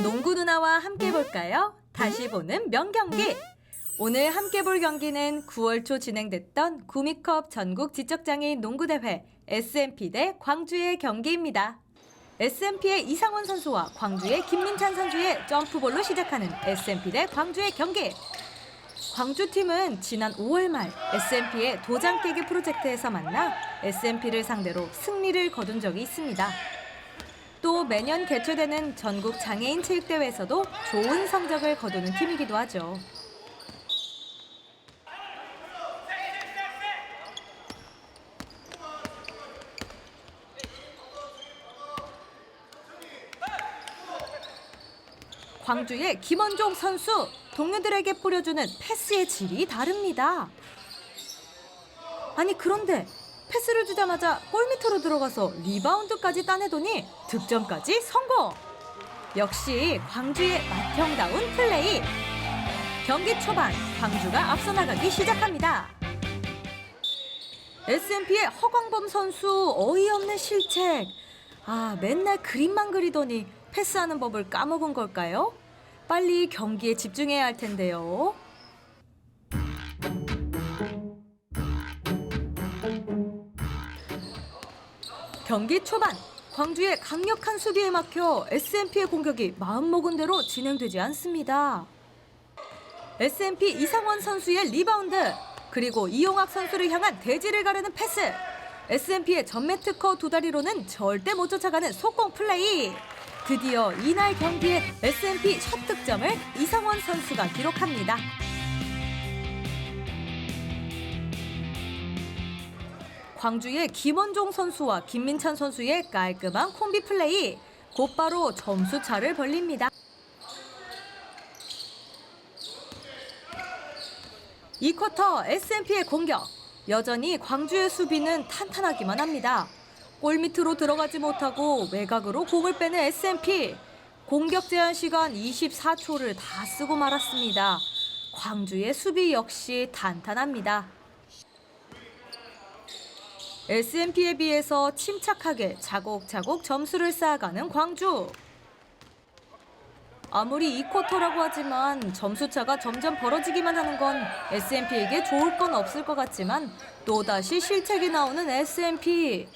농구 누나와 함께 볼까요? 다시 보는 명경기. 오늘 함께 볼 경기는 9월 초 진행됐던 구미컵 전국 지적장애인 농구대회 SMP 대 광주의 경기입니다. SMP의 이상원 선수와 광주의 김민찬 선수의 점프볼로 시작하는 SMP 대 광주의 경기. 광주팀은 지난 5월 말 SMP의 도장 깨기 프로젝트에서 만나 SMP를 상대로 승리를 거둔 적이 있습니다. 또 매년 개최되는 전국 장애인 체육대회에서도 좋은 성적을 거두는 팀이기도 하죠. 광주의 김원종 선수 동료들에게 뿌려주는 패스의 질이 다릅니다. 아니 그런데 패스를 주자마자 골 밑으로 들어가서 리바운드까지 따내더니 득점까지 성공. 역시 광주의 맏형다운 플레이. 경기 초반 광주가 앞서 나가기 시작합니다. SMP의 허광범 선수 어이없는 실책. 아 맨날 그림만 그리더니 패스하는 법을 까먹은 걸까요? 빨리 경기에 집중해야 할 텐데요. 경기 초반 광주의 강력한 수비에 막혀 SMP의 공격이 마음먹은 대로 진행되지 않습니다. SMP 이상원 선수의 리바운드 그리고 이용학 선수를 향한 대지를 가르는 패스 SMP의 전매 특허 두 다리로는 절대 못 쫓아가는 속공 플레이 드디어 이날 경기에 SMP 첫 득점을 이상원 선수가 기록합니다. 광주의 김원종 선수와 김민찬 선수의 깔끔한 콤비 플레이 곧바로 점수 차를 벌립니다. 이 쿼터 SMP의 공격 여전히 광주의 수비는 탄탄하기만 합니다. 골 밑으로 들어가지 못하고 외곽으로 공을 빼는 SMP 공격 제한 시간 24초를 다 쓰고 말았습니다. 광주의 수비 역시 탄탄합니다. SMP에 비해서 침착하게 차곡차곡 점수를 쌓아가는 광주. 아무리 이 쿼터라고 하지만 점수차가 점점 벌어지기만 하는 건 SMP에게 좋을 건 없을 것 같지만 또다시 실책이 나오는 SMP.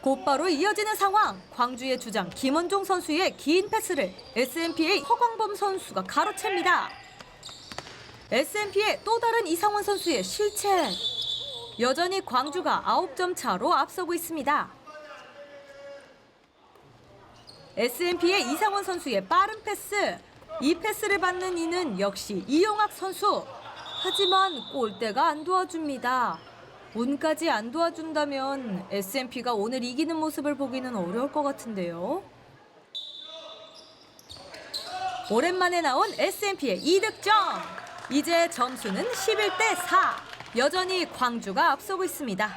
곧바로 이어지는 상황. 광주의 주장 김원종 선수의 긴 패스를 SMP의 허광범 선수가 가로챕니다. SMP의 또 다른 이상원 선수의 실책. 여전히 광주가 9점 차로 앞서고 있습니다. SMP의 이상원 선수의 빠른 패스. 이 패스를 받는 이는 역시 이용학 선수. 하지만 골대가 안 도와줍니다. 운까지 안 도와준다면 SMP가 오늘 이기는 모습을 보기는 어려울 것 같은데요. 오랜만에 나온 SMP의 2득점. 이제 점수는 11대 4. 여전히 광주가 앞서고 있습니다.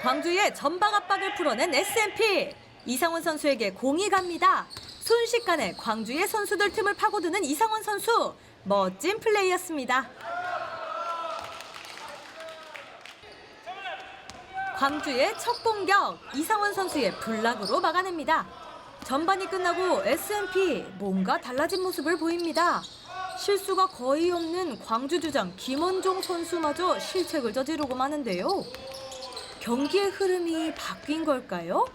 광주의 전방 압박을 풀어낸 SMP. 이상원 선수에게 공이 갑니다. 순식간에 광주의 선수들 틈을 파고드는 이상원 선수. 멋진 플레이였습니다. 광주의 첫 공격 이상원 선수의 블락으로 막아냅니다. 전반이 끝나고 SMP 뭔가 달라진 모습을 보입니다. 실수가 거의 없는 광주 주장 김원종 선수마저 실책을 저지르고 마는데요. 경기의 흐름이 바뀐 걸까요?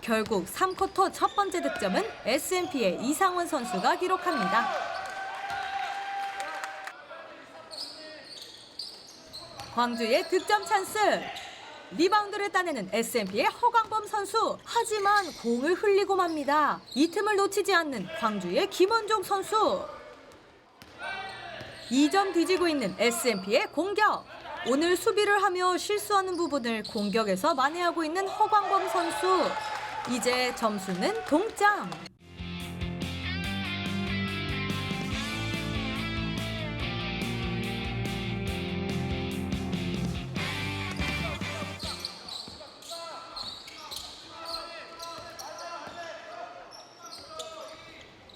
결국 3쿼터 첫 번째 득점은 SMP의 이상원 선수가 기록합니다. 광주의 득점 찬스. 리바운드를 따내는 SMP의 허광범 선수. 하지만 공을 흘리고 맙니다. 이 틈을 놓치지 않는 광주의 김원종 선수. 2점 뒤지고 있는 SMP의 공격. 오늘 수비를 하며 실수하는 부분을 공격에서 만회하고 있는 허광범 선수. 이제 점수는 동점.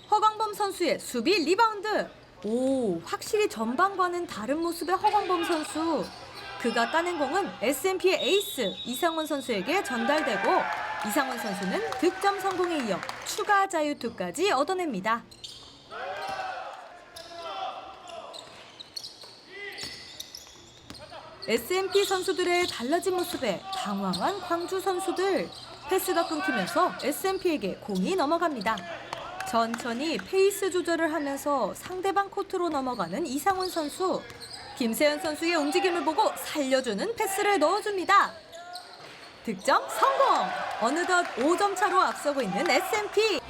허광범 선수의 수비 리바운드. 오, 확실히 전반과는 다른 모습의 허광범 선수. 그가 따낸 공은 SMP의 에이스 이상원 선수에게 전달되고 이상원 선수는 득점 성공에 이어 추가 자유투까지 얻어냅니다. SMP 선수들의 달라진 모습에 당황한 광주 선수들. 패스가 끊기면서 SMP에게 공이 넘어갑니다. 천천히 페이스 조절을 하면서 상대방 코트로 넘어가는 이상훈 선수. 김세현 선수의 움직임을 보고 살려주는 패스를 넣어줍니다. 득점 성공! 어느덧 5점 차로 앞서고 있는 SMP.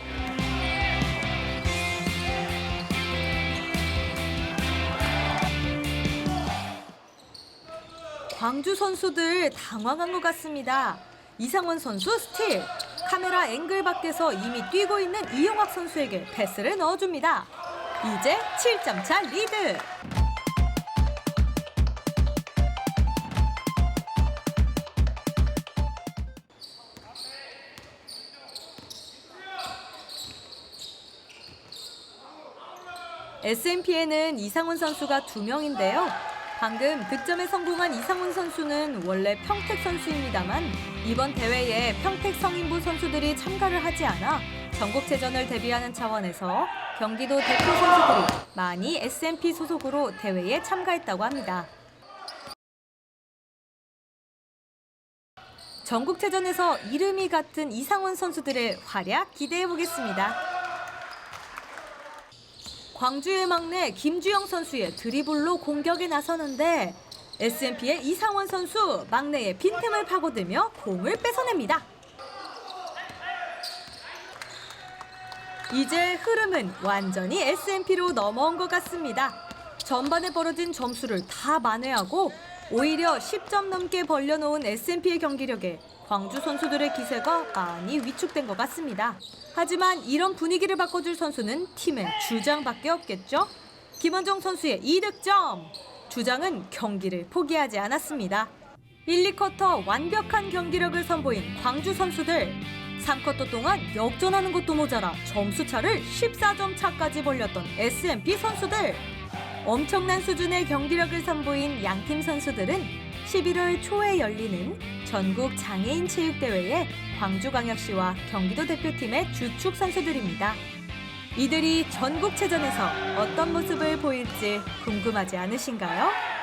광주 선수들 당황한 것 같습니다. 이상원 선수 스틸. 카메라 앵글 밖에서 이미 뛰고 있는 이용학 선수에게 패스를 넣어줍니다. 이제 7점 차 리드. SMP에는 이상훈 선수가 두 명인데요. 방금 득점에 성공한 이상훈 선수는 원래 평택 선수입니다만 이번 대회에 평택 성인부 선수들이 참가를 하지 않아 전국체전을 대비하는 차원에서 경기도 대표 선수들이 많이 SMP 소속으로 대회에 참가했다고 합니다. 전국체전에서 이름이 같은 이상훈 선수들의 활약 기대해 보겠습니다. 광주의 막내 김주영 선수의 드리블로 공격에 나서는데 SMP의 이상원 선수 막내의 빈틈을 파고들며 공을 뺏어냅니다. 이제 흐름은 완전히 SMP로 넘어온 것 같습니다. 전반에 벌어진 점수를 다 만회하고 오히려 10점 넘게 벌려놓은 SMP의 경기력에 광주 선수들의 기세가 많이 위축된 것 같습니다. 하지만 이런 분위기를 바꿔줄 선수는 팀의 주장밖에 없겠죠? 김원정 선수의 2득점! 주장은 경기를 포기하지 않았습니다. 1, 2쿼터 완벽한 경기력을 선보인 광주 선수들. 3쿼터 동안 역전하는 것도 모자라 점수 차를 14점 차까지 벌렸던 SMP 선수들. 엄청난 수준의 경기력을 선보인 양팀 선수들은 11월 초에 열리는 전국 장애인 체육대회에 광주광역시와 경기도 대표팀의 주축 선수들입니다. 이들이 전국체전에서 어떤 모습을 보일지 궁금하지 않으신가요?